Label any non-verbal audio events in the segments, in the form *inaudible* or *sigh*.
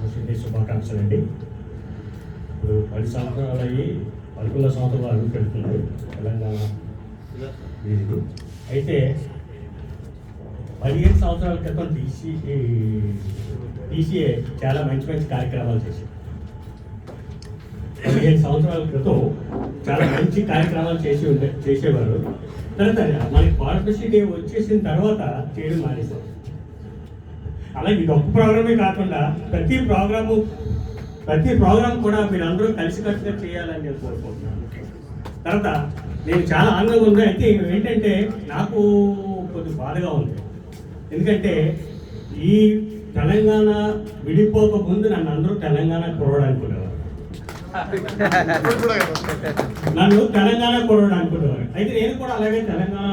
పుట్టిన శుభాకాంక్షలు అండి. ఇప్పుడు పది సంవత్సరాలు అయ్యి పలుకుల సంవత్సరాలు అడుగు పెడుతుంది తెలంగాణ. వీరికి అయితే పదిహేను సంవత్సరాల క్రితం టీసీ టీసీఏ చాలా మంచి మంచి కార్యక్రమాలు చేసింది. పదిహేను సంవత్సరాల క్రితం చాలా మంచి కార్యక్రమాలు చేసి ఉండే చేసేవారు. తర్వాత మనకి పార్ట్నర్షిప్ డే వచ్చేసిన తర్వాత చేయడం మానేశారు అలాగే ఇది ఒక్క ప్రోగ్రామే కాకుండా ప్రతి ప్రోగ్రాము ప్రతి ప్రోగ్రామ్ కూడా మీరందరూ కలిసికట్టుగా చేయాలని నేను కోరుకుంటున్నాను. తర్వాత నేను చాలా ఆనందంగా ఉంది. అయితే ఏంటంటే నాకు కొద్ది బాధగా ఉంది. ఎందుకంటే ఈ తెలంగాణ విడిపోక ముందు నన్ను అందరూ తెలంగాణ కురవడం అనుకునేవారు *laughs* నన్ను తెలంగాణ కురవడం అనుకునేవారు అయితే నేను కూడా అలాగే తెలంగాణ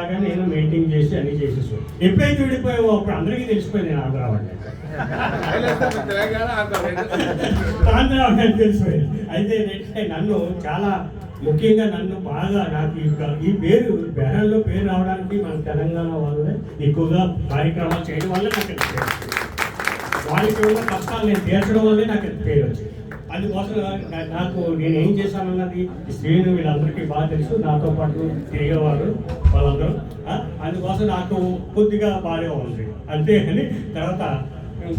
దాకా నేను మెయింటైన్ చేసి అన్ని చేసేసాను ఎప్పుడైతే విడిపోయావో అప్పుడు అందరికీ తెలిసిపోయింది నేను ఆంధ్ర వాడిని ఆంధ్ర వాడిని తెలిసిపోయింది. అయితే ఏంటంటే నన్ను చాలా ముఖ్యంగా నన్ను బాగా నాకు ఈ పేరు బెహరంలో పేరు రావడానికి మన తెలంగాణ వాళ్ళే ఎక్కువగా కార్యక్రమాలు చేయడం వల్ల నాకు పేరు వచ్చింది. వాళ్ళకి ఉన్న కష్టాలు నేను తీర్చడం వల్లే నాకు పేరు వచ్చింది. అందుకోసం నాకు నేను ఏం చేశానన్నది ఈ వీళ్ళందరికీ బాగా తెలుసు. నాతో పాటు తిరిగేవారు వాళ్ళందరూ. అందుకోసం నాకు కొద్దిగా బాగా ఉంది. అంతే అని తర్వాత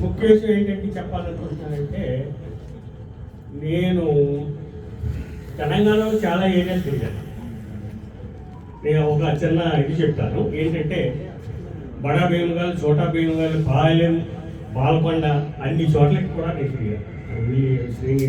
ముఖ్య విషయం ఏంటంటే చెప్పాలనుకుంటున్నానంటే నేను తెలంగాణలో చాలా ఏరియాలు తిరిగాను. నేను ఒక చిన్న ఇది చెప్తాను ఏంటంటే బడా భీమగాలు చోటా భీమగాలు పాలెం బాల్కొండ అన్ని చోట్లకి కూడా నేను తిరిగాను ఈ శ్రీని